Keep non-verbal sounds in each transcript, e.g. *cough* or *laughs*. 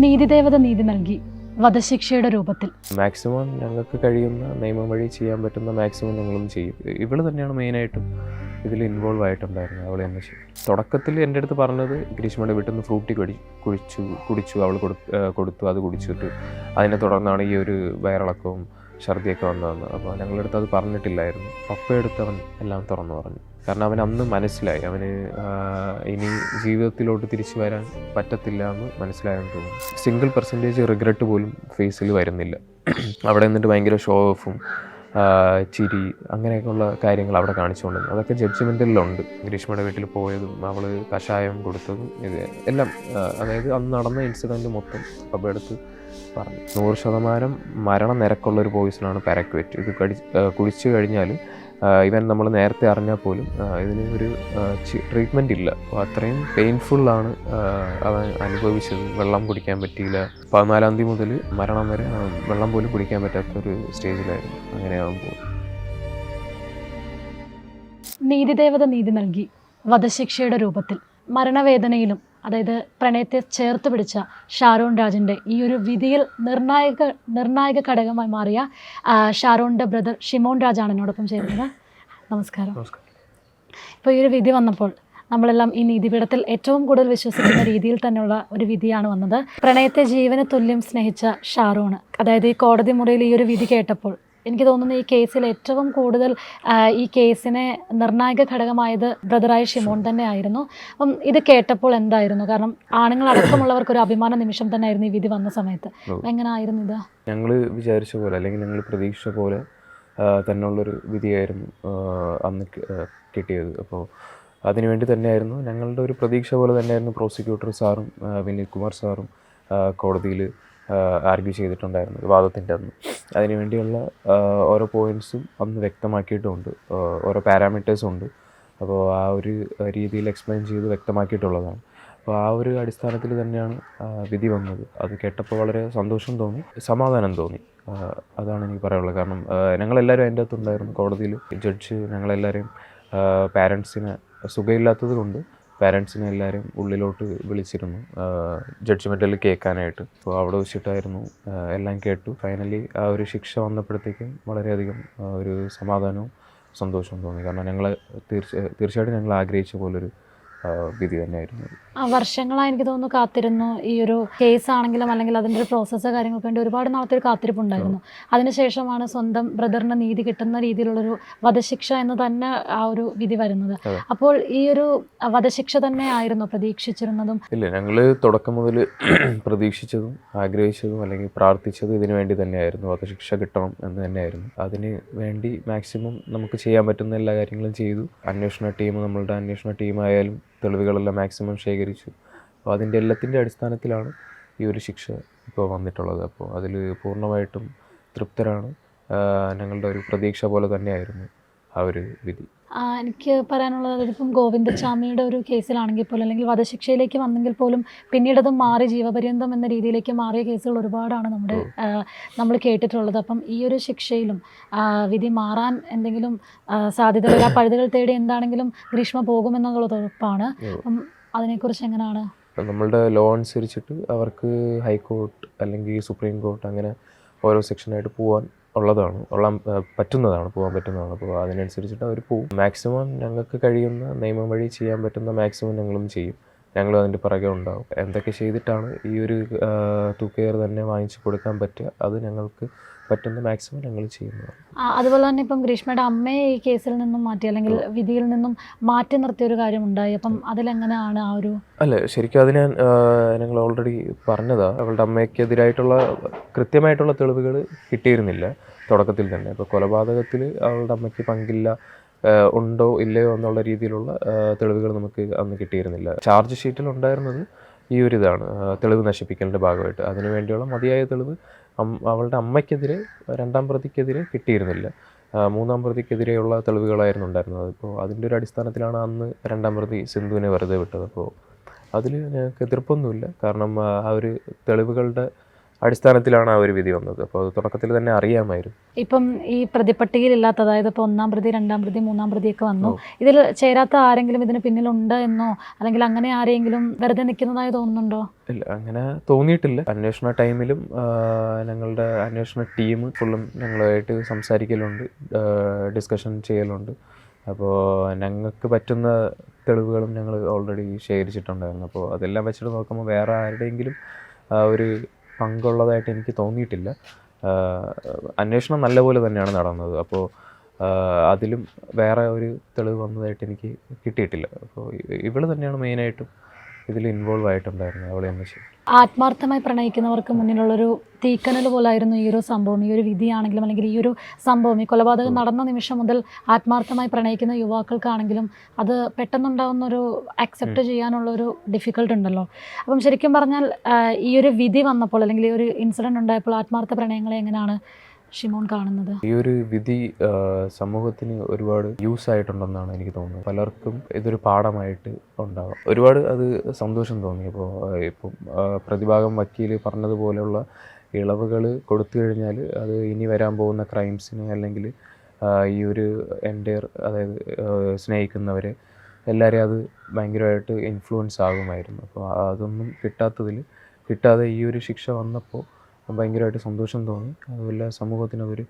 നീതിദേവത നീതി നൽകി വധശിക്ഷയുടെ രൂപത്തിൽ. മാക്സിമം ഞങ്ങൾക്ക് കഴിയുന്ന നിയമം വഴി ചെയ്യാൻ പറ്റുന്ന മാക്സിമം ഞങ്ങളും ചെയ്യും. ഇവൾ തന്നെയാണ് മെയിനായിട്ടും ഇതിൽ ഇൻവോൾവ് ആയിട്ടുണ്ടായിരുന്നത് അവൾ തന്നെ ചെയ്യും. തുടക്കത്തിൽ എന്റെ അടുത്ത് പറഞ്ഞത് ഗ്രീഷ്മയുടെ വീട്ടിൽ നിന്ന് ഫ്രൂട്ടി കടി കുടിച്ചു കുടിച്ചു അവൾ കൊടു കൊടുത്തു അത് കുടിച്ചിട്ട്. അതിനെ തുടർന്നാണ് ഈ ഒരു വയറിളക്കവും ഛർദിയൊക്കെ വന്നതെന്ന്. അപ്പോൾ ഞങ്ങളുടെ അടുത്ത് അത് പറഞ്ഞിട്ടില്ലായിരുന്നു. പപ്പയെടുത്തവൻ എല്ലാം തുറന്നു പറഞ്ഞു. കാരണം അവൻ അന്ന് മനസ്സിലായി. അവന് ഇനി ജീവിതത്തിലോട്ട് തിരിച്ചു വരാൻ പറ്റത്തില്ല എന്ന് മനസ്സിലായെന്ന് തോന്നുന്നു. സിംഗിൾ പെർസെന്റേജ് റിഗ്രറ്റ് പോലും ഫേസിൽ വരുന്നില്ല. അവിടെ നിന്നിട്ട് ഭയങ്കര ഷോ ഓഫും ചിരി അങ്ങനെയൊക്കെയുള്ള കാര്യങ്ങൾ അവിടെ കാണിച്ചുകൊണ്ടിരുന്നു. അതൊക്കെ ജഡ്ജ്മെന്റിലുണ്ട് ഗ്രീഷ്മയുടെ വീട്ടിൽ പോയതും അവൾ കഷായം കൊടുത്തതും ഇത് എല്ലാം അതായത് അന്ന് നടന്ന ഇൻസിഡന്റ് മൊത്തം പപ്പയെടുത്ത് പറഞ്ഞു. നൂറ് ശതമാനം മരണനിരക്കുള്ള ഒരു പോയിസണാണ് പാരക്വേറ്റ് ഇത് കടി കുടിച്ചു കഴിഞ്ഞാൽ ഇവൻ നമ്മൾ നേരത്തെ അറിഞ്ഞാൽ പോലും ഇതിന് ഒരു ട്രീറ്റ്മെന്റ് ഇല്ല. അപ്പോൾ അത്രയും പെയിൻഫുള്ളാണ് അവൻ അനുഭവിച്ചത്. വെള്ളം കുടിക്കാൻ പറ്റിയില്ല. പതിനാലാം തീയതി മുതൽ മരണം വരെ വെള്ളം പോലും കുടിക്കാൻ പറ്റാത്തൊരു സ്റ്റേജിലായിരുന്നു അങ്ങനെയാകുമ്പോൾ നീതിദേവത നീതി നൽകി വധശിക്ഷയുടെ രൂപത്തിൽ മരണവേദനയിലും അതായത് പ്രണയത്തെ ചേർത്ത് പിടിച്ച ഷാരോൺ രാജിന്റെ ഈ ഒരു വിധിയിൽ നിർണായക നിർണായക ഘടകമായി മാറിയ ഷാരോണിന്റെ ബ്രദർ ഷിമോൺ രാജാണ് എന്നോടൊപ്പം ചേരുന്നത്. നമസ്കാരം. നമസ്കാരം. ഇപ്പോൾ ഈ ഒരു വിധി വന്നപ്പോൾ നമ്മളെല്ലാം ഈ നീതിപീഠത്തിൽ ഏറ്റവും കൂടുതൽ വിശ്വസിക്കുന്ന രീതിയിൽ തന്നെയുള്ള ഒരു വിധിയാണ് വന്നത്. പ്രണയത്തെ ജീവന് തുല്യം സ്നേഹിച്ച ഷാറൂണ് അതായത് ഈ കോടതി മുറിയിൽ ഈ ഒരു വിധി കേട്ടപ്പോൾ എനിക്ക് തോന്നുന്നു ഈ കേസിൽ ഏറ്റവും കൂടുതൽ ഈ കേസിനെ നിർണായക ഘടകമായത് ബ്രദറായ ഷിമോൺ തന്നെ ആയിരുന്നു അപ്പം ഇത് കേട്ടപ്പോൾ എന്തായിരുന്നു? കാരണം ആണുങ്ങൾ അടക്കമുള്ളവർക്ക് ഒരു അഭിമാന നിമിഷം തന്നെ ആയിരുന്നു ഈ വിധി വന്ന സമയത്ത്. എങ്ങനെ എങ്ങനെയായിരുന്നു ഇത്? ഞങ്ങൾ വിചാരിച്ച പോലെ അല്ലെങ്കിൽ ഞങ്ങൾ പ്രതീക്ഷിച്ച പോലെ തന്നെയുള്ളൊരു വിധിയായിരുന്നു അന്ന് കിട്ടിയത്. അപ്പോൾ അതിനുവേണ്ടി തന്നെയായിരുന്നു. ഞങ്ങളുടെ ഒരു പ്രതീക്ഷ പോലെ തന്നെയായിരുന്നു പ്രോസിക്യൂട്ടർ സാറും വിനീത് കുമാർ സാറും കോടതിയിൽ ആർഗ്യൂ ചെയ്തിട്ടുണ്ടായിരുന്നത് വാദത്തിന്റെ അന്ന്. അതിനുവേണ്ടിയുള്ള ഓരോ പോയിന്റ്സും അന്ന് വ്യക്തമാക്കിയിട്ടുമുണ്ട് ഓരോ പാരാമീറ്റേഴ്സും ഉണ്ട്. അപ്പോൾ ആ ഒരു രീതിയിൽ എക്സ്പ്ലെയിൻ ചെയ്ത് വ്യക്തമാക്കിയിട്ടുള്ളതാണ്. അപ്പോൾ ആ ഒരു അടിസ്ഥാനത്തിൽ തന്നെയാണ് വിധി വന്നത്. അത് കേട്ടപ്പോൾ വളരെ സന്തോഷം തോന്നി സമാധാനം തോന്നി. അതാണ് എനിക്ക് പറയാനുള്ളത്. കാരണം ഞങ്ങളെല്ലാവരും അതിന്റെ അകത്തുണ്ടായിരുന്നു കോടതിയിൽ. ജഡ്ജ് ഞങ്ങളെല്ലാവരെയും പാരൻസിനെ സുഖമില്ലാത്തത് കൊണ്ട് പാരൻസിനെ എല്ലാവരും ഉള്ളിലോട്ട് വിളിച്ചിരുന്നു. ജഡ്ജ്മെന്റിൽ കേൾക്കാനായിട്ട്. അപ്പോൾ അവിടെ വെച്ചിട്ടായിരുന്നു എല്ലാം കേട്ടു. ഫൈനലി ആ ഒരു ശിക്ഷ വന്നപ്പോഴത്തേക്കും വളരെയധികം ഒരു സമാധാനവും സന്തോഷവും തോന്നി. കാരണം ഞങ്ങൾ തീർച്ച തീർച്ചയായിട്ടും ഞങ്ങൾ ആഗ്രഹിച്ച പോലൊരു വിധി തന്നെയായിരുന്നു. വർഷങ്ങളായി എനിക്ക് തോന്നുന്നു കാത്തിരുന്നു. ഈ ഒരു കേസ് ആണെങ്കിലും അല്ലെങ്കിൽ അതിന്റെ ഒരു പ്രോസസ്സ് കാര്യങ്ങൾക്ക് വേണ്ടി ഒരുപാട് നാളത്തെ ഒരു കാത്തിരിപ്പുണ്ടായിരുന്നു അതിനുശേഷമാണ് സ്വന്തം ബ്രദറിന് നീതി കിട്ടുന്ന രീതിയിലുള്ളൊരു വധശിക്ഷ എന്ന് തന്നെ ആ ഒരു വിധി വരുന്നത്. അപ്പോൾ ഈ ഒരു വധശിക്ഷ തന്നെ ആയിരുന്നു പ്രതീക്ഷിച്ചിരുന്നതും. ഇല്ല ഞങ്ങൾ തുടക്കം മുതൽ *clears throat* പ്രതീക്ഷിച്ചതും ആഗ്രഹിച്ചതും അല്ലെങ്കിൽ പ്രാർത്ഥിച്ചതും ഇതിനു വേണ്ടി തന്നെയായിരുന്നു. വധശിക്ഷ കിട്ടണം എന്ന് തന്നെയായിരുന്നു. അതിന് വേണ്ടി മാക്സിമം നമുക്ക് ചെയ്യാൻ പറ്റുന്ന എല്ലാ കാര്യങ്ങളും ചെയ്തു. അന്വേഷണ ടീം നമ്മളുടെ അന്വേഷണ ടീമായാലും തെളിവുകളെല്ലാം മാക്സിമം ശേഖരിച്ചു. അപ്പോൾ അതിന്റെ എല്ലാത്തിന്റെ അടിസ്ഥാനത്തിലാണ് ഈ ഒരു ശിക്ഷ ഇപ്പോൾ വന്നിട്ടുള്ളത്. അപ്പോൾ അതിൽ പൂർണമായിട്ടും തൃപ്തരാണ്. ഞങ്ങളുടെ ഒരു പ്രതീക്ഷ പോലെ തന്നെയായിരുന്നു ആ ഒരു വിധി. എനിക്ക് പറയാനുള്ളത് ഇപ്പം ഗോവിന്ദസ്വാമിയുടെ ഒരു കേസിലാണെങ്കിൽ പോലും അല്ലെങ്കിൽ വധശിക്ഷയിലേക്ക് വന്നെങ്കിൽ പോലും പിന്നീടത് മാറി ജീവപര്യന്തം എന്ന രീതിയിലേക്ക് മാറിയ കേസുകൾ ഒരുപാടാണ് നമ്മുടെ നമ്മൾ കേട്ടിട്ടുള്ളത്. അപ്പം ഈ ഒരു ശിക്ഷയിലും വിധി മാറാൻ എന്തെങ്കിലും സാധ്യത സാധ്യതകൾ ആ പഴുതുകൾ തേടി എന്താണെങ്കിലും ഗ്രീഷ്മ പോകുമെന്നുള്ളത് ഉറപ്പാണ്. അപ്പം അതിനെക്കുറിച്ച് എങ്ങനെയാണ്? നമ്മളുടെ ലോ അനുസരിച്ചിട്ട് അവർക്ക് ഹൈക്കോർട്ട് അല്ലെങ്കിൽ സുപ്രീം കോർട്ട് അങ്ങനെ ഓരോ സെക്ഷനായിട്ട് പോകാൻ ഉള്ളതാണ് ഉള്ള പറ്റുന്നതാണ് പോകാൻ പറ്റുന്നതാണ്. അപ്പോൾ അതിനനുസരിച്ചിട്ട് അവർ പോകും മാക്സിമം ഞങ്ങൾക്ക് കഴിയുന്ന നിയമം വഴി ചെയ്യാൻ പറ്റുന്ന മാക്സിമം ഞങ്ങളും ചെയ്യും. ഞങ്ങളും അതിന്റെ പിറകെ ഉണ്ടാവും. എന്തൊക്കെ ചെയ്തിട്ടാണ് ഈ ഒരു തൂക്കയർ തന്നെ വാങ്ങിച്ചു കൊടുക്കാൻ പറ്റുക? അത് ഞങ്ങൾക്ക് പറ്റുന്ന മാക്സിമം ഞങ്ങൾ ചെയ്യുന്നതാണ് അതുപോലെ തന്നെ ഇപ്പം ഗ്രീഷ്മയുടെ അമ്മയെ ഈ കേസിൽ നിന്നും മാറ്റി അല്ലെങ്കിൽ വിധിയിൽ നിന്നും മാറ്റി നിർത്തിയ ഒരു കാര്യമുണ്ടായി അപ്പം അതിലെങ്ങനെയാണ് ആ ഒരു അല്ല ശരിക്കും അത് ഞാൻ ഞങ്ങൾ ഓൾറെഡി പറഞ്ഞതാ. അവളുടെ അമ്മയ്ക്കെതിരായിട്ടുള്ള കൃത്യമായിട്ടുള്ള തെളിവുകൾ കിട്ടിയിരുന്നില്ല തുടക്കത്തിൽ തന്നെ. അപ്പോൾ കൊലപാതകത്തിൽ അവളുടെ അമ്മയ്ക്ക് പങ്കില്ല ഉണ്ടോ ഇല്ലയോ എന്നുള്ള രീതിയിലുള്ള തെളിവുകൾ നമുക്ക് അന്ന് കിട്ടിയിരുന്നില്ല. ചാർജ് ഷീറ്റിൽ ഉണ്ടായിരുന്നത് ഈ ഒരു ഇതാണ് തെളിവ് നശിപ്പിക്കലിന്റെ ഭാഗമായിട്ട്. അതിനുവേണ്ടിയുള്ള മതിയായ തെളിവ് അവളുടെ അമ്മയ്ക്കെതിരെ രണ്ടാം പ്രതിക്കെതിരെ കിട്ടിയിരുന്നില്ല. മൂന്നാം പ്രതിക്കെതിരെയുള്ള തെളിവുകളായിരുന്നു ഉണ്ടായിരുന്നത്. അപ്പോൾ അതിന്റെ ഒരു അടിസ്ഥാനത്തിലാണ് അന്ന് രണ്ടാം പ്രതി സിന്ധുവിനെ വെറുതെ വിട്ടത്. അപ്പോൾ അതിൽ ഞങ്ങൾക്ക് എതിർപ്പൊന്നുമില്ല. കാരണം ആ ഒരു തെളിവുകളുടെ അടിസ്ഥാനത്തിലാണ് ആ ഒരു വിധി വന്നത്. അപ്പോൾ അത് തുടക്കത്തിൽ തന്നെ അറിയാമായിരുന്നു. ഇപ്പം ഈ പ്രതിപട്ടികയിൽ ഇല്ലാത്ത അതായത് ഇപ്പോൾ ഒന്നാം പ്രതി രണ്ടാം പ്രതി മൂന്നാം പ്രതിയൊക്കെ വന്നു. ഇതിൽ ചേരാത്ത ആരെങ്കിലും ഇതിന് പിന്നിലുണ്ട് എന്നോ? അല്ലെങ്കിൽ അങ്ങനെ ആരെങ്കിലും വെറുതെ നിൽക്കുന്നതായി തോന്നുന്നുണ്ടോ? ഇല്ല അങ്ങനെ തോന്നിയിട്ടില്ല. അന്വേഷണ ടൈമിലും ഞങ്ങളുടെ അന്വേഷണ ടീം ഫുള്ളും ഞങ്ങളുമായിട്ട് സംസാരിക്കലുണ്ട് ഡിസ്കഷൻ ചെയ്യലുണ്ട്. അപ്പോൾ ഞങ്ങൾക്ക് പറ്റുന്ന തെളിവുകളും ഞങ്ങൾ ഓൾറെഡി ശേഖരിച്ചിട്ടുണ്ടായിരുന്നു. അപ്പോൾ അതെല്ലാം വെച്ചിട്ട് നോക്കുമ്പോൾ വേറെ ആരുടെയെങ്കിലും ആ, ഒരു പങ്കുള്ളതായിട്ട് എനിക്ക് തോന്നിയിട്ടില്ല. അന്വേഷണം നല്ലപോലെ തന്നെയാണ് നടന്നത്. അപ്പോൾ അതിലും വേറെ ഒരു തെളിവ് വന്നതായിട്ട് എനിക്ക് കിട്ടിയിട്ടില്ല. അപ്പോൾ ഇവൾ തന്നെയാണ് മെയിനായിട്ടും ഇതിൽ ഇൻവോൾവ് ആയിട്ടുണ്ടായിരുന്നു അവളെ ആത്മാർത്ഥമായി പ്രണയിക്കുന്നവർക്ക് മുന്നിലുള്ളൊരു തീക്കനൽ പോലായിരുന്നു ഈ ഒരു സംഭവം. ഈ ഒരു വിധിയാണെങ്കിലും അല്ലെങ്കിൽ ഈ ഒരു സംഭവം ഈ കൊലപാതകം നടന്ന നിമിഷം മുതൽ ആത്മാർത്ഥമായി പ്രണയിക്കുന്ന യുവാക്കൾക്കാണെങ്കിലും അത് പെട്ടെന്നുണ്ടാകുന്ന ഒരു അക്സെപ്റ്റ് ചെയ്യാനുള്ള ഒരു ഡിഫിക്കൽട്ട് ഉണ്ടല്ലോ. അപ്പം ശരിക്കും പറഞ്ഞാൽ ഈ ഒരു വിധി വന്നപ്പോൾ അല്ലെങ്കിൽ ഈ ഒരു ഇൻസിഡന്റ് ഉണ്ടായപ്പോൾ ആത്മാർത്ഥ പ്രണയങ്ങളെ എങ്ങനെയാണ് ഷിമോൺ കാണുന്നത്? ഈ ഒരു വിധി സമൂഹത്തിന് ഒരുപാട് യൂസ് ആയിട്ടുണ്ടെന്നാണ് എനിക്ക് തോന്നുന്നത്. പലർക്കും ഇതൊരു പാഠമായിട്ട് ഉണ്ടാവാം. ഒരുപാട് അത് സന്തോഷം തോന്നി. അപ്പോൾ ഇപ്പം പ്രതിഭാഗം വക്കീൽ പറഞ്ഞതുപോലെയുള്ള ഇളവുകൾ കൊടുത്തു കഴിഞ്ഞാൽ അത് ഇനി വരാൻ പോകുന്ന ക്രൈംസിന് അല്ലെങ്കിൽ ഈ ഒരു എന്റെ അതായത് സ്നേഹിക്കുന്നവരെ എല്ലാവരെയും അത് ഭയങ്കരമായിട്ട് ഇൻഫ്ലുവൻസ് ആകുമായിരുന്നു. അപ്പോൾ അതൊന്നും കിട്ടാത്തതിൽ കിട്ടാതെ ഈ ഒരു ശിക്ഷ വന്നപ്പോൾ ഭയങ്കരമായിട്ട് സന്തോഷം തോന്നി. അതുപോലെ സമൂഹത്തിന് ഒരു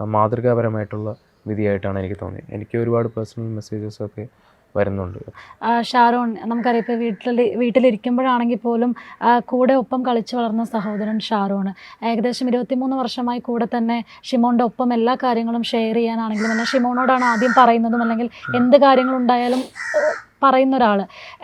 ആ, മാതൃകാപരമായിട്ടുള്ള വിധിയായിട്ടാണ് എനിക്ക് തോന്നിയത്. എനിക്ക് ഒരുപാട് പേഴ്സണൽ മെസ്സേജസ് ഒക്കെ വരുന്നുണ്ട്. ഷാറോൺ ഷാരോൺ നമുക്കറിയാം ഇപ്പോൾ വീട്ടിൽ വീട്ടിലിരിക്കുമ്പോഴാണെങ്കിൽ പോലും കൂടെ ഒപ്പം കളിച്ചു വളർന്ന സഹോദരൻ ഷാരോൺ. ഏകദേശം ഇരുപത്തിമൂന്ന് വർഷമായി കൂടെ തന്നെ ഷിമോണിന്റെ ഒപ്പം എല്ലാ കാര്യങ്ങളും ഷെയർ ചെയ്യാനാണെങ്കിലും എന്നാൽ ഷിമോണോടാണ് ആദ്യം പറയുന്നതും അല്ലെങ്കിൽ എന്ത് കാര്യങ്ങളുണ്ടായാലും പറയുന്ന ഒരാൾ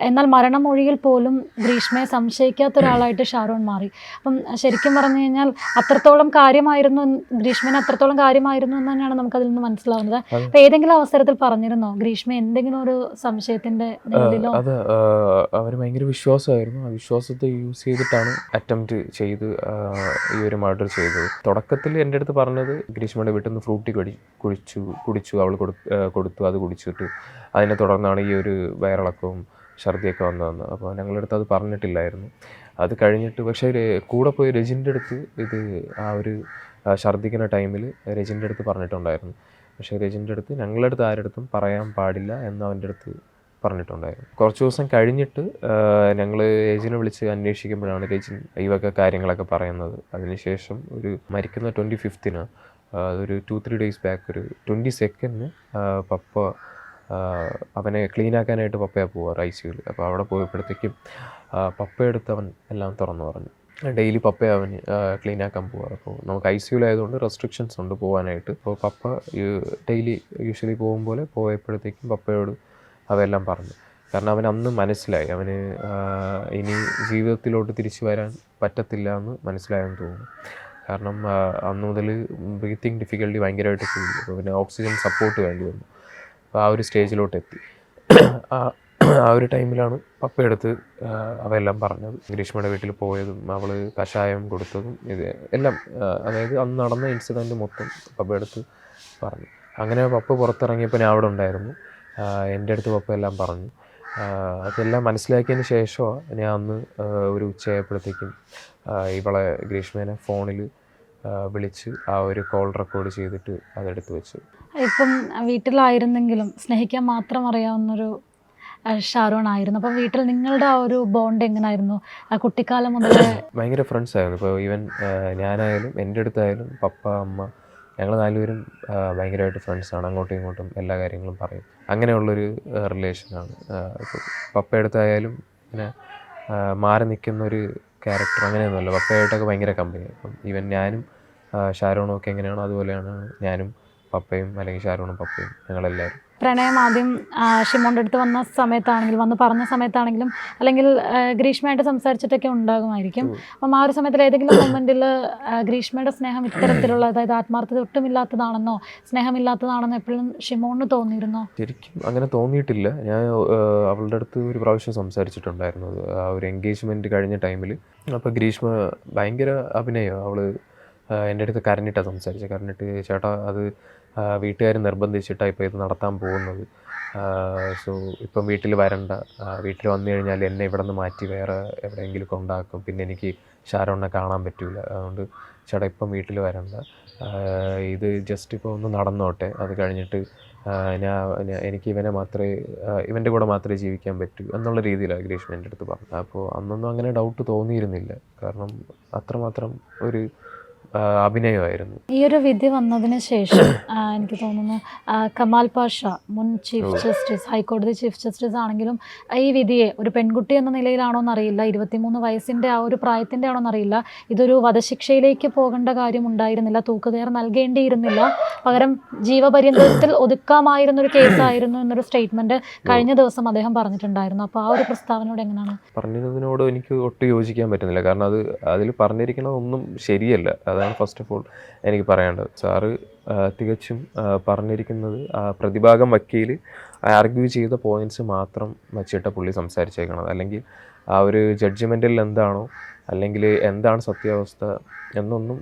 എന്നാൽ മരണമൊഴിയിൽ പോലും ഗ്രീഷ്മയെ സംശയിക്കാത്ത ഒരാളായിട്ട് ഷാരോൺ മാറി. അപ്പം ശരിക്കും പറഞ്ഞു കഴിഞ്ഞാൽ അത്രത്തോളം കാര്യമായിരുന്നു ഗ്രീഷ്മേനെ അത്രത്തോളം കാര്യമായിരുന്നു എന്ന് തന്നെയാണ് നമുക്ക് അതിൽ നിന്ന് മനസ്സിലാവുന്നത്. അപ്പം ഏതെങ്കിലും അവസരത്തിൽ പറഞ്ഞിരുന്നോ? ഗ്രീഷ്മ എന്തെങ്കിലും ഒരു സംശയത്തിന്റെ നിഴലിലോ അത് അവർ ഭയങ്കര വിശ്വാസമായിരുന്നു. ആ വിശ്വാസത്തെ യൂസ് ചെയ്തിട്ടാണ് അറ്റംപ്റ്റ് ചെയ്ത് ഈ ഒരു മർഡർ ചെയ്തത്. തുടക്കത്തിൽ എന്റെ അടുത്ത് പറഞ്ഞത് ഗ്രീഷ്മയുടെ വീട്ടിൽ നിന്ന് ഫ്രൂട്ടി കുടി കുടിച്ചു കുടിച്ചു അവൾ കൊടു കൊടുത്തു അത് കുടിച്ചിട്ട്. അതിനെ തുടർന്നാണ് ഈ ഒരു വയറിളക്കവും ഛർദിയൊക്കെ വന്നതെന്ന്. അപ്പോൾ ഞങ്ങളുടെ അടുത്ത് അത് പറഞ്ഞിട്ടില്ലായിരുന്നു. അത് കഴിഞ്ഞിട്ട് പക്ഷേ കൂടെ പോയി രജിന്റെ അടുത്ത് ഇത് ആ ഒരു ഛർദിക്കുന്ന ടൈമിൽ രജിന്റെ അടുത്ത് പറഞ്ഞിട്ടുണ്ടായിരുന്നു. പക്ഷേ രജിന്റെ അടുത്ത് ഞങ്ങളുടെ അടുത്ത് ആരുടെ അടുത്തും പറയാൻ പാടില്ല എന്ന് അവന്റെ അടുത്ത് പറഞ്ഞിട്ടുണ്ടായിരുന്നു. കുറച്ച് ദിവസം കഴിഞ്ഞിട്ട് ഞങ്ങൾ രജിനെ വിളിച്ച് അന്വേഷിക്കുമ്പോഴാണ് രജിൻ ഈ വക കാര്യങ്ങളൊക്കെ പറയുന്നത്. അതിനുശേഷം ഒരു മരിക്കുന്ന ട്വന്റി ഫിഫ്തിന് അതൊരു ടു ത്രീ ഡേയ്സ് ബാക്ക് ഒരു ട്വന്റി സെക്കൻഡിന് പപ്പ അവനെ ക്ലീൻ ആക്കാനായിട്ട് പപ്പയാ പോവാറ് ഐ അപ്പോൾ അവിടെ പോയപ്പോഴത്തേക്കും പപ്പയെടുത്തവൻ പപ്പ എല്ലാം തുറന്നു പറഞ്ഞു. ഡെയിലി പപ്പയെ അവൻ ക്ലീൻ ആക്കാൻ പോവാറ് അപ്പോൾ നമുക്ക് ഐ സിയിലായതുകൊണ്ട് റെസ്ട്രിക്ഷൻസ് ഉണ്ട് പോകാനായിട്ട് അപ്പോൾ പപ്പ ഡെയിലി യൂഷ്വലി പോകും പോലെ പോയപ്പോഴത്തേക്കും പപ്പയോട് അവയെല്ലാം പറഞ്ഞു. കാരണം അവൻ അന്ന് മനസ്സിലായി. അവന് ഇനി ജീവിതത്തിലോട്ട് തിരിച്ചു വരാൻ പറ്റത്തില്ല എന്ന് മനസ്സിലായെന്ന് തോന്നുന്നു. കാരണം അന്ന് മുതൽ ബ്രീത്തിങ് ഡിഫിക്കൽട്ടി ഭയങ്കരമായിട്ട് കൂടി. അപ്പോൾ പിന്നെ ഓക്സിജൻ സപ്പോർട്ട് വേണ്ടി വന്നു. അപ്പോൾ ആ ഒരു സ്റ്റേജിലോട്ട് എത്തി ആ ഒരു ടൈമിലാണ് പപ്പയെടുത്ത് അവയെല്ലാം പറഞ്ഞത്. ഗ്രീഷ്മയുടെ വീട്ടിൽ പോയതും അവൾ കഷായം കൊടുത്തതും ഇത് എല്ലാം അതായത് അന്ന് നടന്ന ഇൻസിഡന്റ് മൊത്തം പപ്പയെടുത്ത് പറഞ്ഞു. അങ്ങനെ പപ്പ പുറത്തിറങ്ങിയപ്പോൾ ഞാൻ അവിടെ ഉണ്ടായിരുന്നു. എന്റെ അടുത്ത് പപ്പ എല്ലാം പറഞ്ഞു. അതെല്ലാം മനസ്സിലാക്കിയതിന് ശേഷമാണ് ഞാൻ അന്ന് ഒരു ഉച്ചയായപ്പോഴത്തേക്കും ഇവളെ ഗ്രീഷ്മേനെ ഫോണിൽ വിളിച്ച് ആ ഒരു കോൾ റെക്കോർഡ് ചെയ്തിട്ട് അതെടുത്ത് വെച്ചു. ഇപ്പം വീട്ടിലായിരുന്നെങ്കിലും സ്നേഹിക്കാൻ മാത്രം അറിയാവുന്നൊരു ഷാരോൺ ആയിരുന്നു. അപ്പം വീട്ടിൽ നിങ്ങളുടെ ആ ഒരു ബോണ്ട് എങ്ങനായിരുന്നു? കുട്ടിക്കാലം മുതൽ ഭയങ്കര ഫ്രണ്ട്സ് ആയിരുന്നു. ഇപ്പോൾ ഈവൻ ഞാനായാലും എന്റെ അടുത്തായാലും പപ്പ അമ്മ ഞങ്ങൾ നാലുപേരും ഭയങ്കരമായിട്ട് ഫ്രണ്ട്സാണ് അങ്ങോട്ടും ഇങ്ങോട്ടും എല്ലാ കാര്യങ്ങളും പറയും. അങ്ങനെയുള്ളൊരു റിലേഷനാണ് ഇപ്പോൾ പപ്പ അടുത്തായാലും പിന്നെ മാറി നിൽക്കുന്ന ഒരു ക്യാരക്ടർ അങ്ങനെയൊന്നുമല്ല. പപ്പയായിട്ടൊക്കെ ഭയങ്കര കമ്പനി അപ്പം ഈവൻ ഞാനും ഷാരോണും ഒക്കെ എങ്ങനെയാണോ അതുപോലെയാണ് ഞാനും പപ്പയും അല്ലെങ്കിൽ ഷാരൂണും പപ്പയും ഞങ്ങളെല്ലാവരും. പ്രണയം ആദ്യം ഷിമോന്റെ അടുത്ത് വന്ന സമയത്താണെങ്കിലും വന്ന് പറഞ്ഞ സമയത്താണെങ്കിലും അല്ലെങ്കിൽ ഗ്രീഷ്മയായിട്ട് സംസാരിച്ചിട്ടൊക്കെ ഉണ്ടാകുമായിരിക്കും. അപ്പം ആ ഒരു സമയത്തിൽ ഏതെങ്കിലും മൊമെന്റിൽ ഗ്രീഷ്മയുടെ സ്നേഹം ഇത്തരത്തിലുള്ള അതായത് ആത്മാർത്ഥത ഒട്ടുമില്ലാത്തതാണെന്നോ സ്നേഹമില്ലാത്തതാണെന്നോ എപ്പോഴും ഷിമോണിന് തോന്നിയിരുന്നോ? ശരിക്കും അങ്ങനെ തോന്നിയിട്ടില്ല. ഞാൻ അവളുടെ അടുത്ത് ഒരു പ്രാവശ്യം സംസാരിച്ചിട്ടുണ്ടായിരുന്നു. ആ ഒരു എൻഗേജ്മെന്റ് കഴിഞ്ഞ ടൈമിൽ അപ്പോൾ ഗ്രീഷ്മ ഭയങ്കര അഭിനയം? അവൾ എന്റെ അടുത്ത് കരഞ്ഞിട്ടാണ് സംസാരിച്ചത് കരഞ്ഞിട്ട് ചേട്ടാ അത് വീട്ടുകാർ നിർബന്ധിച്ചിട്ടാണ് ഇപ്പോൾ ഇത് നടത്താൻ പോകുന്നത്. സോ ഇപ്പം വീട്ടിൽ വരണ്ട. വീട്ടിൽ വന്നു കഴിഞ്ഞാൽ എന്നെ ഇവിടെ നിന്ന് മാറ്റി വേറെ എവിടെയെങ്കിലും കൊണ്ടാക്കും പിന്നെ എനിക്ക് ഷാരോണിനെ കാണാൻ പറ്റില്ല അതുകൊണ്ട് ചേട്ടാ ഇപ്പം വീട്ടിൽ വരണ്ട. ഇത് ജസ്റ്റ് ഇപ്പോൾ ഒന്ന് നടന്നോട്ടെ. അത് കഴിഞ്ഞിട്ട് ഞാൻ എനിക്ക് ഇവനെ മാത്രമേ ഇവന്റെ കൂടെ മാത്രമേ ജീവിക്കാൻ പറ്റൂ എന്നുള്ള രീതിയിലാണ് ഗ്രീഷ്മ എന്റെ അടുത്ത് പറഞ്ഞത്. അപ്പോൾ അന്നൊന്നും അങ്ങനെ ഡൗട്ട് തോന്നിയിരുന്നില്ല. കാരണം അത്രമാത്രം ഒരു അഭിനയമായിരുന്നു. ഈ ഒരു വിധി വന്നതിന് ശേഷം എനിക്ക് തോന്നുന്നു കമാൽ പാഷ മുൻ ചീഫ് ജസ്റ്റിസ് ഹൈക്കോടതി ചീഫ് ജസ്റ്റിസ് ആണെങ്കിലും ഈ വിധിയെ ഒരു പെൺകുട്ടി എന്ന നിലയിലാണോ എന്നറിയില്ല ഇരുപത്തിമൂന്ന് വയസ്സിന്റെ ആ ഒരു പ്രായത്തിന്റെ ആണോ എന്നറിയില്ല ഇതൊരു വധശിക്ഷയിലേക്ക് പോകേണ്ട കാര്യം ഉണ്ടായിരുന്നില്ല. തൂക്കുകയർ നൽകേണ്ടിയിരുന്നില്ല. പകരം ജീവപര്യന്തത്തിൽ ഒതുക്കാമായിരുന്ന ഒരു കേസായിരുന്നു എന്നൊരു സ്റ്റേറ്റ്മെന്റ് കഴിഞ്ഞ ദിവസം അദ്ദേഹം പറഞ്ഞിട്ടുണ്ടായിരുന്നു. അപ്പോൾ ആ ഒരു പ്രസ്താവനയോട് എങ്ങനെയാണ് പറഞ്ഞതിനോട് എനിക്ക് ഒട്ടും യോജിക്കാൻ പറ്റുന്നില്ല. കാരണം അത് അതിൽ പറഞ്ഞിരിക്കുന്നതൊന്നും ശരിയല്ല. അതാണ് ഫസ്റ്റ് ഓഫ് ഓൾ എനിക്ക് പറയേണ്ടത് സാറ് തികച്ചും പറഞ്ഞിരിക്കുന്നത് പ്രതിഭാഗം വക്കീൽ ആർഗ്യൂ ചെയ്ത പോയിന്റ്സ് മാത്രം വെച്ചിട്ട പുള്ളി സംസാരിച്ചേക്കണത്. അല്ലെങ്കിൽ ആ ഒരു ജഡ്ജ്മെന്റിൽ എന്താണോ അല്ലെങ്കിൽ എന്താണ് സത്യാവസ്ഥ എന്നൊന്നും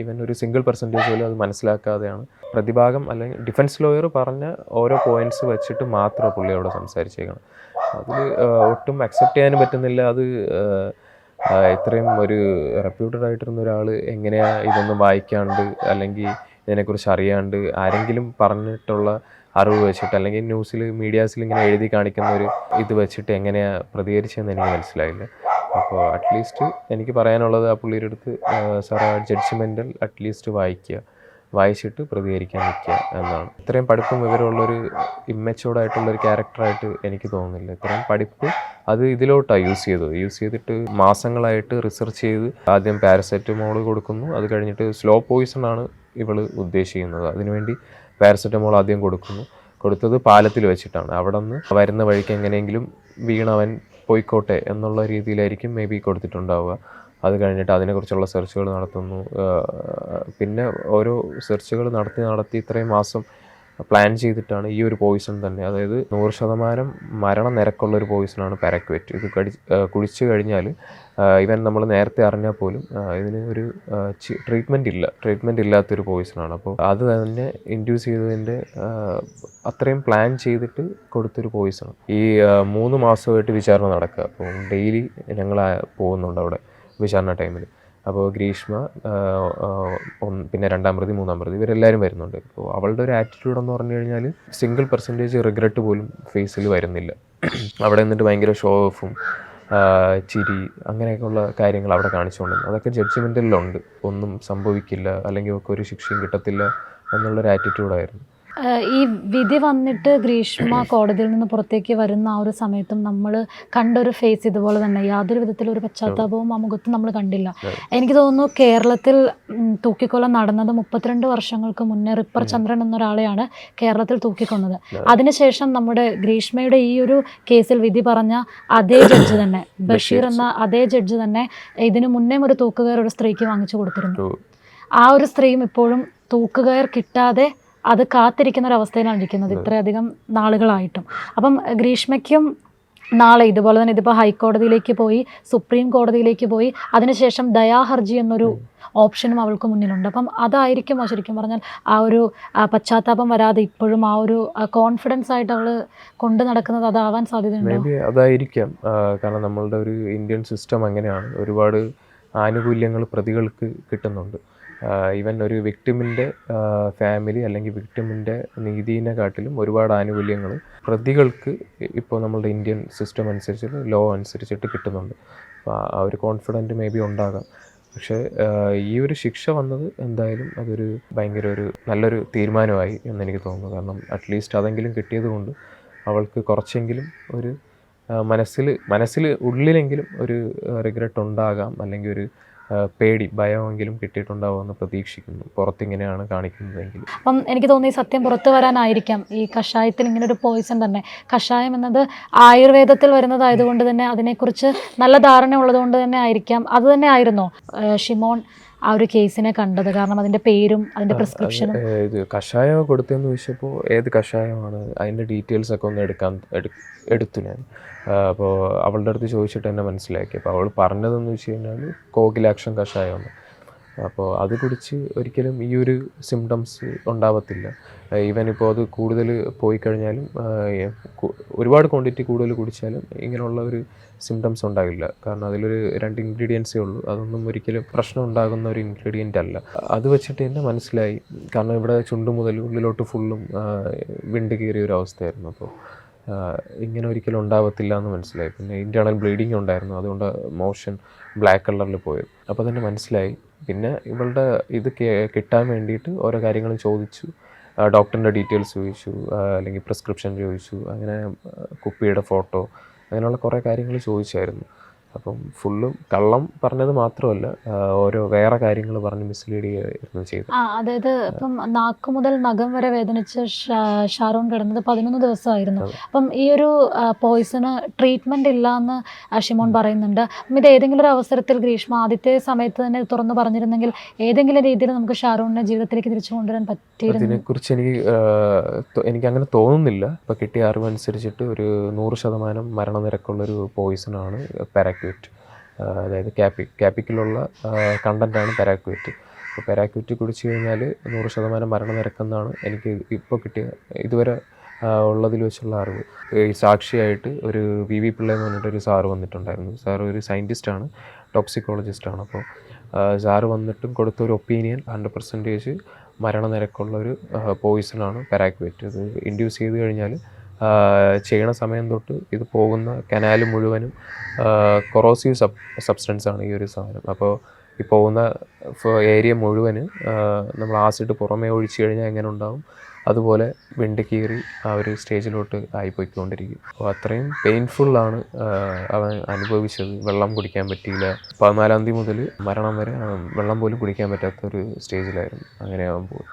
ഈവൻ ഒരു സിംഗിൾ പെർസെന്റേജ് പോലും അത് മനസ്സിലാക്കാതെയാണ് പ്രതിഭാഗം അല്ലെങ്കിൽ ഡിഫൻസ് ലോയർ പറഞ്ഞ ഓരോ പോയിന്റ്സ് വെച്ചിട്ട് മാത്രം പുള്ളി അവിടെ സംസാരിച്ചേക്കണം അതിൽ ഒട്ടും അക്സെപ്റ്റ് ചെയ്യാനും പറ്റുന്നില്ല. അത് ഇത്രയും ഒരു റെപ്യൂട്ടഡ് ആയിട്ടിരുന്ന ഒരാൾ എങ്ങനെയാ ഇതൊന്നും വായിക്കാണ്ട് അല്ലെങ്കിൽ ഇതിനെക്കുറിച്ച് അറിയാണ്ട് ആരെങ്കിലും പറഞ്ഞിട്ടുള്ള അറിവ് വെച്ചിട്ട് അല്ലെങ്കിൽ ന്യൂസിൽ മീഡിയാസിൽ ഇങ്ങനെ എഴുതി കാണിക്കുന്ന ഒരു ഇത് വെച്ചിട്ട് എങ്ങനെയാ പ്രതികരിച്ചതെന്ന് എനിക്ക് മനസ്സിലായില്ല. അപ്പോൾ അറ്റ്ലീസ്റ്റ് എനിക്ക് പറയാനുള്ളത് ആ പുള്ളിയുടെ അടുത്ത് സാർ ആ ജഡ്ജ്മെന്റൽ അറ്റ്ലീസ്റ്റ് വായിക്കുക. വായിച്ചിട്ട് പ്രതികരിക്കാൻ നിൽക്കുക എന്നാണ്. ഇത്രയും പഠിപ്പും വിവരമുള്ളൊരു ഇമ്മച്ചുവർഡ് ഒരു ക്യാരക്ടറായിട്ട് എനിക്ക് തോന്നുന്നില്ല. ഇത്രയും പഠിപ്പ് അത് ഇതിലോട്ടാണ് യൂസ് ചെയ്തത്. യൂസ് ചെയ്തിട്ട് മാസങ്ങളായിട്ട് റിസർച്ച് ചെയ്ത് ആദ്യം പാരസെറ്റമോൾ കൊടുക്കുന്നു. അത് കഴിഞ്ഞിട്ട് സ്ലോ പോയിസൺ ആണ് ഇവൾ ഉദ്ദേശിക്കുന്നത്. അതിനുവേണ്ടി പാരസെറ്റമോൾ ആദ്യം കൊടുക്കുന്നു. കൊടുത്തത് പാലത്തിൽ വെച്ചിട്ടാണ്. അവിടെ നിന്ന് വരുന്ന വഴിക്ക് എങ്ങനെയെങ്കിലും വീണവൻ പോയിക്കോട്ടെ എന്നുള്ള രീതിയിലായിരിക്കും മേ ബി കൊടുത്തിട്ടുണ്ടാവുക. അത് കഴിഞ്ഞിട്ട് അതിനെക്കുറിച്ചുള്ള സെർച്ചുകൾ നടത്തുന്നു. പിന്നെ ഓരോ സെർച്ചുകൾ നടത്തി നടത്തി ഇത്രയും മാസം പ്ലാൻ ചെയ്തിട്ടാണ് ഈ ഒരു പോയിസൺ തന്നെ. അതായത് നൂറ് ശതമാനം മരണ നിരക്കുള്ള ഒരു പോയിസണാണ് പാരക്വേറ്റ് ഇത് കടി കുഴിച്ചു കഴിഞ്ഞാൽ ഇവൻ നമ്മൾ നേരത്തെ അറിഞ്ഞാൽ പോലും ഇതിന് ഒരു ട്രീറ്റ്മെന്റ് ഇല്ല. ട്രീറ്റ്മെന്റ് ഇല്ലാത്തൊരു പോയിസണാണ്. അപ്പോൾ അത് തന്നെ ഇൻഡ്യൂസ് ചെയ്തതിന്റെ അത്രയും പ്ലാൻ ചെയ്തിട്ട് കൊടുത്തൊരു പോയിസൺ. ഈ മൂന്ന് മാസമായിട്ട് വിചാരണ നടക്കുക. അപ്പോൾ ഡെയിലി ഞങ്ങൾ പോകുന്നുണ്ട് അവിടെ. വിചാരണ ടൈമിൽ അപ്പോൾ ഗ്രീഷ്മ പിന്നെ രണ്ടാം പ്രതി മൂന്നാം പ്രതി ഇവരെല്ലാവരും വരുന്നുണ്ട്. അപ്പോൾ അവളുടെ ഒരു ആറ്റിറ്റ്യൂഡ് എന്ന് പറഞ്ഞു കഴിഞ്ഞാൽ സിംഗിൾ പെർസെന്റേജ് റിഗ്രറ്റ് പോലും ഫേസിൽ വരുന്നില്ല. അവിടെ നിന്നിട്ട് ഭയങ്കര ഷോ ഓഫും ചിരി അങ്ങനെയൊക്കെയുള്ള കാര്യങ്ങൾ അവിടെ കാണിച്ചുകൊണ്ടിരുന്നു. അതൊക്കെ ജഡ്ജ്മെന്റിലുണ്ട് ഒന്നും സംഭവിക്കില്ല അല്ലെങ്കിൽ ഒക്കെ ഒരു ശിക്ഷയും കിട്ടത്തില്ല എന്നുള്ളൊരു ആറ്റിറ്റ്യൂഡായിരുന്നു ഈ വിധി വന്നിട്ട് ഗ്രീഷ്മ കോടതിയിൽ നിന്ന് പുറത്തേക്ക് വരുന്ന ആ ഒരു സമയത്തും നമ്മൾ കണ്ടൊരു ഫേസ് ഇതുപോലെ തന്നെ. യാതൊരു വിധത്തിലും ഒരു പശ്ചാത്താപവും ആ മുഖത്ത് നമ്മൾ കണ്ടില്ല. എനിക്ക് തോന്നുന്നു കേരളത്തിൽ തൂക്കിക്കൊല നടന്നത് മുപ്പത്തിരണ്ട് വർഷങ്ങൾക്ക് മുന്നേ റിപ്പർ ചന്ദ്രൻ എന്നൊരാളെയാണ് കേരളത്തിൽ തൂക്കിക്കൊന്നത്. അതിനുശേഷം നമ്മുടെ ഗ്രീഷ്മയുടെ ഈ ഒരു കേസിൽ വിധി പറഞ്ഞ അതേ ജഡ്ജ് തന്നെ. *laughs* ബഷീർ. എന്ന അതേ ജഡ്ജ് തന്നെ ഇതിനു മുന്നേ ഒരു തൂക്കുകയർ ഒരു സ്ത്രീക്ക് വാങ്ങിച്ചു കൊടുത്തിരുന്നു. ആ ഒരു സ്ത്രീയും ഇപ്പോഴും തൂക്കുകയർ കിട്ടാതെ അത് കാത്തിരിക്കുന്ന ഒരു അവസ്ഥയിലാണ് ഇരിക്കുന്നത് ഇത്രയധികം നാളുകളായിട്ടും. അപ്പം ഗ്രീഷ്മയ്ക്കും നാളെ ഇതുപോലെ തന്നെ ഇതിപ്പോൾ ഹൈക്കോടതിയിലേക്ക് പോയി സുപ്രീം കോടതിയിലേക്ക് പോയി അതിനുശേഷം ദയാഹർജി എന്നൊരു ഓപ്ഷനും അവൾക്ക് മുന്നിലുണ്ട്. അപ്പം അതായിരിക്കുമോ ശരിക്കും പറഞ്ഞാൽ ആ ഒരു പശ്ചാത്താപം വരാതെ ഇപ്പോഴും ആ ഒരു കോൺഫിഡൻസ് ആയിട്ട് അവൾ കൊണ്ടു നടക്കുന്നത് അതാവാൻ സാധ്യതയുണ്ട്? സാധ്യതയുണ്ടോ അതായിരിക്കാം. കാരണം നമ്മളുടെ ഒരു ഇന്ത്യൻ സിസ്റ്റം അങ്ങനെയാണ്. ഒരുപാട് ആനുകൂല്യങ്ങൾ പ്രതികൾക്ക് കിട്ടുന്നുണ്ട്. ഈവൻ ഒരു വിക്ടിമിന്റെ ഫാമിലി അല്ലെങ്കിൽ വിക്ടിമിന്റെ നീതിനെ കാട്ടിലും ഒരുപാട് ആനുകൂല്യങ്ങൾ പ്രതികൾക്ക് ഇപ്പോൾ നമ്മളുടെ ഇന്ത്യൻ സിസ്റ്റം അനുസരിച്ച് ലോ അനുസരിച്ചിട്ട് കിട്ടുന്നുണ്ട്. ആ ഒരു കോൺഫിഡന്റ് മേ ബി ഉണ്ടാകാം. പക്ഷേ ഈ ഒരു ശിക്ഷ വന്നത് എന്തായാലും അതൊരു ഭയങ്കര ഒരു നല്ലൊരു തീരുമാനമായി എന്നെനിക്ക് തോന്നുന്നു. കാരണം അറ്റ്ലീസ്റ്റ് അതെങ്കിലും കിട്ടിയത് കൊണ്ട് അവൾക്ക് കുറച്ചെങ്കിലും ഒരു മനസ്സിൽ മനസ്സിൽ ഉള്ളിലെങ്കിലും ഒരു റിഗ്രറ്റ് ഉണ്ടാകാം. അല്ലെങ്കിൽ ഒരു പേടി ഭയമെങ്കിലും കിട്ടിയിട്ടുണ്ടാവുമെന്ന് പ്രതീക്ഷിക്കുന്നു. പുറത്തിങ്ങനെയാണ് കാണിക്കുന്നതെങ്കിൽ. അപ്പം എനിക്ക് തോന്നുന്നു ഈ സത്യം പുറത്തു വരാനായിരിക്കാം. ഈ കഷായത്തിന് ഇങ്ങനെ ഒരു പോയിസൺ തന്നെ. കഷായം എന്നത് ആയുർവേദത്തിൽ വരുന്നതായതുകൊണ്ട് തന്നെ അതിനെക്കുറിച്ച് നല്ല ധാരണ ഉള്ളതുകൊണ്ട് തന്നെ ആയിരിക്കാം. അത് തന്നെ ആയിരുന്നോ? ഷിമോൺ ആ ഒരു കേസിനെ കണ്ടത്. കാരണം അതിന്റെ പേരും അതിന്റെ പ്രിസ്ക്രിപ്ഷനും ഇത് കഷായം കൊടുത്തെന്ന് ചോദിച്ചപ്പോൾ ഏത് കഷായമാണ്? അതിന്റെ ഡീറ്റെയിൽസ് ഒക്കെ ഒന്ന് എടുക്കാൻ എടുത്തു ഞാൻ. അപ്പോൾ അവളുടെ അടുത്ത് ചോദിച്ചിട്ട് എന്നെ മനസ്സിലാക്കി. അപ്പോൾ അവൾ പറഞ്ഞതെന്ന് വെച്ച് കഴിഞ്ഞാൽ കോകിലാക്ഷൻ കഷായമാണ്. അപ്പോൾ അത് കുടിച്ച് ഒരിക്കലും ഈ ഒരു സിംറ്റംസ് ഉണ്ടാവത്തില്ല. ഈവൻ ഇപ്പോൾ അത് കൂടുതൽ പോയി കഴിഞ്ഞാലും ഒരുപാട് ക്വാണ്ടിറ്റി കൂടുതൽ കുടിച്ചാലും ഇങ്ങനെയുള്ള ഒരു സിംറ്റംസ് ഉണ്ടാകില്ല കാരണം അതിലൊരു രണ്ട് ഇൻഗ്രീഡിയൻസേ ഉള്ളൂ. അതൊന്നും ഒരിക്കലും പ്രശ്നം ഉണ്ടാകുന്ന ഒരു ഇൻഗ്രീഡിയന്റ് അല്ല. അത് വെച്ചിട്ട് തന്നെ മനസ്സിലായി. കാരണം ഇവിടെ ചുണ്ടു മുതൽ ഉള്ളിലോട്ട് ഫുള്ളും വിണ്ട് കീറിയ ഒരു അവസ്ഥയായിരുന്നു. അപ്പോൾ ഇങ്ങനെ ഒരിക്കലും ഉണ്ടാവത്തില്ല എന്ന് മനസ്സിലായി. പിന്നെ ഇന്റേർണൽ ബ്ലീഡിങ് ഉണ്ടായിരുന്നു. അതുകൊണ്ട് മോഷൻ ബ്ലാക്ക് കളറിൽ പോയത് അപ്പോൾ തന്നെ മനസ്സിലായി. പിന്നെ ഇവളുടെ ഇത് കിട്ടാൻ വേണ്ടിയിട്ട് ഓരോ കാര്യങ്ങളും ചോദിച്ചു. ഡോക്ടറിന്റെ ഡീറ്റെയിൽസ് ചോദിച്ചു അല്ലെങ്കിൽ പ്രിസ്ക്രിപ്ഷൻ ചോദിച്ചു അങ്ങനെ കുപ്പിയുടെ ഫോട്ടോ അങ്ങനെയുള്ള കുറേ കാര്യങ്ങൾ ചോദിച്ചായിരുന്നു. അപ്പം ഫുള്ളും കള്ളം പറഞ്ഞത് മാത്രമല്ല ഓരോ വേറെ കാര്യങ്ങൾ പറഞ്ഞ് മിസ്ലീഡ് ചെയ്യുന്നു ചെയ്തത്. ആ അതായത് ഇപ്പം നാക്ക് മുതൽ നഖം വരെ വേദനിച്ച് ഷാറൂൺ കിടന്നത് പതിനൊന്ന് ദിവസമായിരുന്നു. അപ്പം ഈ ഒരു പോയിസണ് ട്രീറ്റ്മെന്റ് ഇല്ല എന്ന് ഷിമോൺ പറയുന്നുണ്ട്. ഇത് ഏതെങ്കിലും ഒരു അവസരത്തിൽ ഗ്രീഷ്മ ആദ്യത്തെ സമയത്ത് തന്നെ തുറന്നു പറഞ്ഞിരുന്നെങ്കിൽ ഏതെങ്കിലും രീതിയിൽ നമുക്ക് ഷാറൂണിനെ ജീവിതത്തിലേക്ക് തിരിച്ചു കൊണ്ടുവരാൻ പറ്റിയിരുന്നു. ഇതിനെക്കുറിച്ച് എനിക്ക് എനിക്ക് അങ്ങനെ തോന്നുന്നില്ല. ഇപ്പം കിട്ടിയ അറിവ് അനുസരിച്ചിട്ട് ഒരു നൂറ് ശതമാനം മരണനിരക്കുള്ളൊരു പോയിസണാണ് പാരാക്വേറ്റ് അതായത് ക്യാപ്പി ക്യാപ്പിക്കിലുള്ള കണ്ടന്റാണ് പാരാക്വേറ്റ് അപ്പോൾ പാരാക്വേറ്റ് കുടിച്ചു കഴിഞ്ഞാൽ നൂറ് ശതമാനം മരണനിരക്കെന്നാണ് എനിക്ക് ഇപ്പോൾ കിട്ടിയ ഇതുവരെ ഉള്ളതിൽ വെച്ചുള്ള അറിവ്. ഈ സാക്ഷിയായിട്ട് ഒരു വി വി പിള്ള എന്ന് പറഞ്ഞിട്ടൊരു സാറ് വന്നിട്ടുണ്ടായിരുന്നു. സാർ ഒരു സയന്റിസ്റ്റാണ് ടോക്സിക്കോളജിസ്റ്റാണ്. അപ്പോൾ സാറ് വന്നിട്ടും കൊടുത്ത ഒരു ഒപ്പീനിയൻ ഹൺഡ്രഡ് പെർസെന്റേജ് മരണനിരക്കുള്ള ഒരു പോയിസണാണ് പാരാക്വേറ്റ് ഇത് ഇൻഡ്യൂസ് ചെയ്ത് കഴിഞ്ഞാൽ ചെയ്യണ സമയം തൊട്ട് ഇത് പോകുന്ന കനാൽ മുഴുവനും കൊറോസീവ് സബ് സബ്സ്റ്റൻസ് ആണ് ഈ ഒരു സാധനം. അപ്പോൾ ഈ പോകുന്ന ഏരിയ മുഴുവൻ നമ്മൾ ആസിഡ് പുറമേ ഒഴിച്ചു കഴിഞ്ഞാൽ എങ്ങനെ ഉണ്ടാവും? അതുപോലെ വിണ്ട് കീറി ആ ഒരു സ്റ്റേജിലോട്ട് ആയിപ്പോയിക്കൊണ്ടിരിക്കും. അപ്പോൾ അത്രയും പെയിൻഫുള്ളാണ് അവൻ അനുഭവിച്ചത്. വെള്ളം കുടിക്കാൻ പറ്റിയില്ല. പതിനാലാം തീയതി മുതൽ മരണം വരെ വെള്ളം പോലും കുടിക്കാൻ പറ്റാത്ത ഒരു സ്റ്റേജിലായിരുന്നു അങ്ങനെ ആകുമ്പോൾ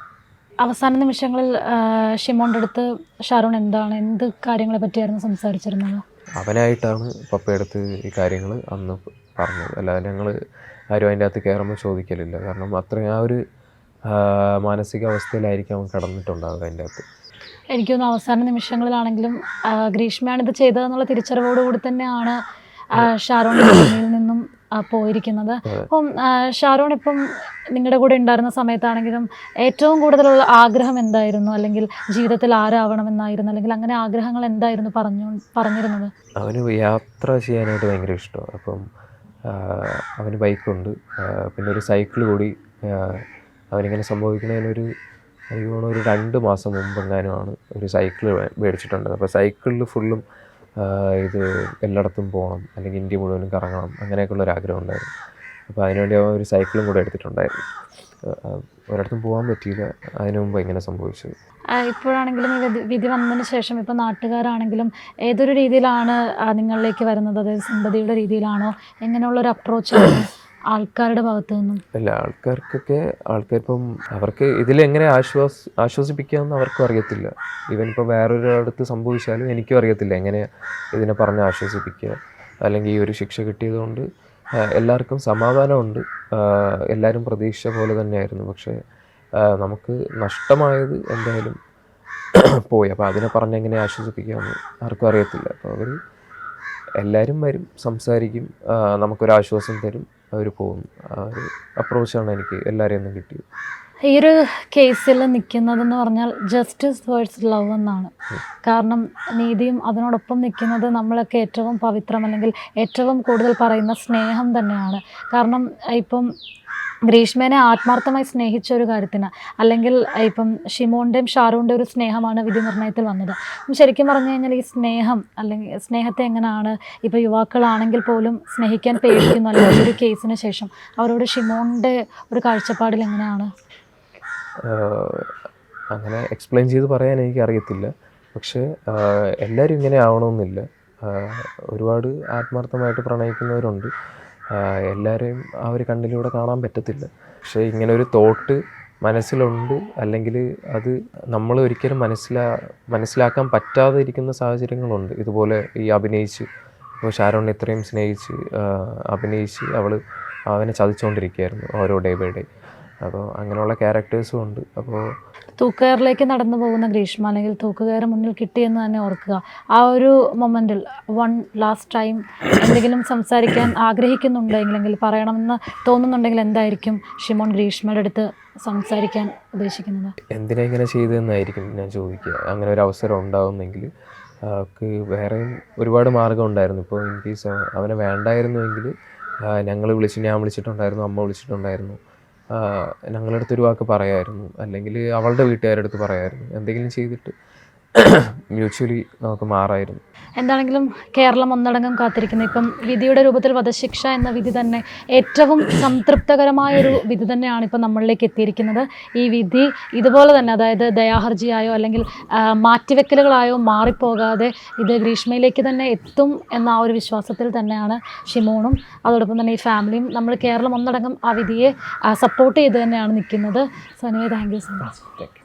അവസാന നിമിഷങ്ങളിൽ ആ, ഷിമോന്റെ അടുത്ത് ഷാരോൺ എന്താണ്? എന്ത് കാര്യങ്ങളെ പറ്റിയായിരുന്നു സംസാരിച്ചിരുന്നത്? അവനായിട്ടാണ് അടുത്ത് ഈ കാര്യങ്ങൾ അന്ന് പറഞ്ഞത്. അല്ലാതെ ഞങ്ങൾ ആരും അതിന്റെ അകത്ത് കയറുമ്പോൾ ചോദിക്കലില്ല. കാരണം അത്രയും ആ ഒരു മാനസികാവസ്ഥയിലായിരിക്കും അവൻ കടന്നിട്ടുണ്ടാവുക അതിന്റെ അകത്ത്. എനിക്കൊന്ന് അവസാന നിമിഷങ്ങളിലാണെങ്കിലും ഗ്രീഷ്മയാണ് ഇത് ചെയ്തതെന്നുള്ള തിരിച്ചറിവോടുകൂടി തന്നെയാണ് ഷാരോൺ നിന്നും പോയിരിക്കുന്നത്. അപ്പം ഷാരോൺ ഇപ്പം നിങ്ങളുടെ കൂടെ ഉണ്ടായിരുന്ന സമയത്താണെങ്കിലും ഏറ്റവും കൂടുതലുള്ള ആഗ്രഹം എന്തായിരുന്നു? അല്ലെങ്കിൽ ജീവിതത്തിൽ ആരാവണമെന്നായിരുന്നു? അല്ലെങ്കിൽ അങ്ങനെ ആഗ്രഹങ്ങൾ എന്തായിരുന്നു പറഞ്ഞു പറഞ്ഞിരുന്നത്? അവന് യാത്ര ചെയ്യാനായിട്ട് ഭയങ്കര ഇഷ്ടമാണ്. അപ്പം അവന് ബൈക്കുണ്ട്. പിന്നെ ഒരു സൈക്കിൾ കൂടി അവനിങ്ങനെ സംഭവിക്കുന്നതിനൊരു എനിക്ക് തോന്നുന്നു ഒരു രണ്ട് മാസം മുമ്പ് എങ്ങാനുമാണ് ഒരു സൈക്കിൾ മേടിച്ചിട്ടുണ്ടത് അപ്പോൾ സൈക്കിളിൽ ഫുള്ളും ഇത് എല്ലായിടത്തും പോകണം അല്ലെങ്കിൽ ഇന്ത്യ മുഴുവനും കറങ്ങണം അങ്ങനെയൊക്കെയുള്ള ഒരു ആഗ്രഹം ഉണ്ടായിരുന്നു. അപ്പോൾ അതിനുവേണ്ടി അവൻ ഒരു സൈക്കിളും കൂടെ എടുത്തിട്ടുണ്ടായിരുന്നു. ഒരിടത്തും പോകാൻ പറ്റിയില്ല. അതിനു മുമ്പ് എങ്ങനെ സംഭവിച്ചത്. ആ, ഇപ്പോഴാണെങ്കിലും ഈ വിധി വന്നതിന് ശേഷം ഇപ്പോൾ നാട്ടുകാരാണെങ്കിലും ഏതൊരു രീതിയിലാണ് നിങ്ങളിലേക്ക് വരുന്നത്? അതായത് സിമ്പതിയുടെ രീതിയിലാണോ? എങ്ങനെയുള്ളൊരു അപ്രോച്ചാണ് ആൾക്കാരുടെ ഭാഗത്തു നിന്നും? അല്ല ആൾക്കാർക്കൊക്കെ ആൾക്കാർ ഇപ്പം അവർക്ക് ഇതിലെങ്ങനെ ആശ്വാസ ആശ്വസിപ്പിക്കാമെന്ന് അവർക്കും അറിയത്തില്ല. ഈവൻ ഇപ്പോൾ വേറൊരിടത്ത് സംഭവിച്ചാലും എനിക്കും അറിയത്തില്ല എങ്ങനെ ഇതിനെ പറഞ്ഞ് ആശ്വസിപ്പിക്കുക. അല്ലെങ്കിൽ ഈ ഒരു ശിക്ഷ കിട്ടിയതുകൊണ്ട് എല്ലാവർക്കും സമാധാനമുണ്ട്. എല്ലാവരും പ്രതീക്ഷ പോലെ തന്നെയായിരുന്നു. പക്ഷേ നമുക്ക് നഷ്ടമായത് എന്തായാലും *clears throat* പോയി. അപ്പോൾ അതിനെ പറഞ്ഞ് എങ്ങനെ ആശ്വസിപ്പിക്കാമെന്ന് ആർക്കും അറിയത്തില്ല. അപ്പോൾ അവർ എല്ലാവരും വരും സംസാരിക്കും. നമുക്കൊരാശ്വാസം തരും. അവർ പോകും ആ ഒരു അപ്രോച്ചാണ് എനിക്ക് എല്ലാവരെയും ഒന്നും കിട്ടിയത്. ഈ ഒരു കേസിൽ നിൽക്കുന്നതെന്ന് പറഞ്ഞാൽ ജസ്റ്റിസ് വേഴ്സ് ലവ് എന്നാണ്. കാരണം നീതിയും അതിനോടൊപ്പം നിൽക്കുന്നത് നമ്മളൊക്കെ ഏറ്റവും പവിത്രം അല്ലെങ്കിൽ ഏറ്റവും കൂടുതൽ പറയുന്ന സ്നേഹം തന്നെയാണ്. കാരണം ഇപ്പം ഗ്രീഷ്മേനെ ആത്മാർത്ഥമായി സ്നേഹിച്ച ഒരു കാര്യത്തിന് അല്ലെങ്കിൽ ഇപ്പം ഷിമോന്റെയും ഷാറൂന്റെയും ഒരു സ്നേഹമാണ് വിധി നിർണയത്തിൽ വന്നത് ശരിക്കും പറഞ്ഞു കഴിഞ്ഞാൽ ഈ സ്നേഹം അല്ലെങ്കിൽ സ്നേഹത്തെ എങ്ങനെയാണ് ഇപ്പോൾ യുവാക്കളാണെങ്കിൽ പോലും സ്നേഹിക്കാൻ പേടിക്കുന്നു അല്ലെങ്കിൽ ഒരു കേസിന് ശേഷം. അവരോട് ഷിമോന്റെ ഒരു കാഴ്ചപ്പാടിൽ എങ്ങനെയാണ്? അങ്ങനെ എക്സ്പ്ലെയിൻ ചെയ്ത് പറയാൻ എനിക്ക് അറിയത്തില്ല പക്ഷേ എല്ലാവരും ഇങ്ങനെ ആവണമെന്നില്ല. ഒരുപാട് ആത്മാർത്ഥമായിട്ട് പ്രണയിക്കുന്നവരുണ്ട്. എല്ലാവരെയും ആ ഒരു കണ്ണിലൂടെ കാണാൻ പറ്റത്തില്ല. പക്ഷേ ഇങ്ങനെ ഒരു തോട്ട് മനസ്സിലുണ്ട്. അല്ലെങ്കിൽ അത് നമ്മൾ ഒരിക്കലും മനസ്സിലാ മനസ്സിലാക്കാൻ പറ്റാതെ ഇരിക്കുന്ന സാഹചര്യങ്ങളുണ്ട്. ഇതുപോലെ ഈ അഭിനയിച്ച് ഇപ്പോൾ ഷാരോണിനെ ഇത്രയും സ്നേഹിച്ച് അഭിനയിച്ച് അവൾ അവനെ ചതിച്ചുകൊണ്ടിരിക്കുകയായിരുന്നു ഓരോ ഡേ ബൈ ഡേ. അപ്പോൾ അങ്ങനെയുള്ള ക്യാരക്ടേഴ്സും ഉണ്ട്. അപ്പോൾ തൂക്കുകയറിലേക്ക് നടന്നു പോകുന്ന ഗ്രീഷ്മ അല്ലെങ്കിൽ തൂക്കുകയറ് മുന്നിൽ കിട്ടിയെന്ന് തന്നെ ഓർക്കുക. ആ ഒരു മൊമെന്റിൽ വൺ ലാസ്റ്റ് ടൈം എന്തെങ്കിലും സംസാരിക്കാൻ ആഗ്രഹിക്കുന്നുണ്ടെങ്കിൽ അല്ലെങ്കിൽ പറയണമെന്ന് തോന്നുന്നുണ്ടെങ്കിൽ എന്തായിരിക്കും ഷിമോൺ ഗ്രീഷ്മയുടെ അടുത്ത് സംസാരിക്കാൻ ഉദ്ദേശിക്കുന്നത്? എന്തിനാ ഇങ്ങനെ ചെയ്തതെന്നായിരിക്കും ഞാൻ ചോദിക്കുക. അങ്ങനെ ഒരു അവസരം ഉണ്ടാവുന്നെങ്കിൽ അവർക്ക് വേറെയും ഒരുപാട് മാർഗം ഉണ്ടായിരുന്നു. ഇപ്പോൾ ഇൻ കേസ് അവനെ വേണ്ടായിരുന്നുവെങ്കിൽ ഞങ്ങൾ വിളിച്ച് ഞാൻ വിളിച്ചിട്ടുണ്ടായിരുന്നു അമ്മ വിളിച്ചിട്ടുണ്ടായിരുന്നു. ഞങ്ങളുടെ അടുത്തൊരു വാക്ക് പറയായിരുന്നു. അല്ലെങ്കിൽ അവളുടെ വീട്ടുകാരുടെ അടുത്ത് പറയായിരുന്നു. എന്തെങ്കിലും ചെയ്തിട്ട് മ്യൂച്വലി നമുക്ക് മാറായിരുന്നു. എന്താണെങ്കിലും കേരളം ഒന്നടങ്കം കാത്തിരിക്കുന്നു. ഇപ്പം വിധിയുടെ രൂപത്തിൽ വധശിക്ഷ എന്ന വിധി തന്നെ ഏറ്റവും സംതൃപ്തകരമായ ഒരു വിധി തന്നെയാണ് ഇപ്പം നമ്മളിലേക്ക് എത്തിയിരിക്കുന്നത്. ഈ വിധി ഇതുപോലെ തന്നെ അതായത് ദയാഹർജിയായോ അല്ലെങ്കിൽ മാറ്റിവെക്കലുകളായോ മാറിപ്പോകാതെ ഇത് ഗ്രീഷ്മയിലേക്ക് തന്നെ എത്തും എന്ന ആ ഒരു വിശ്വാസത്തിൽ തന്നെയാണ് ഷിമോണും. അതോടൊപ്പം തന്നെ ഈ ഫാമിലിയും നമ്മൾ കേരളം ഒന്നടങ്കം ആ വിധിയെ സപ്പോർട്ട് ചെയ്ത് തന്നെയാണ് നിൽക്കുന്നത്. So anyway thank you so much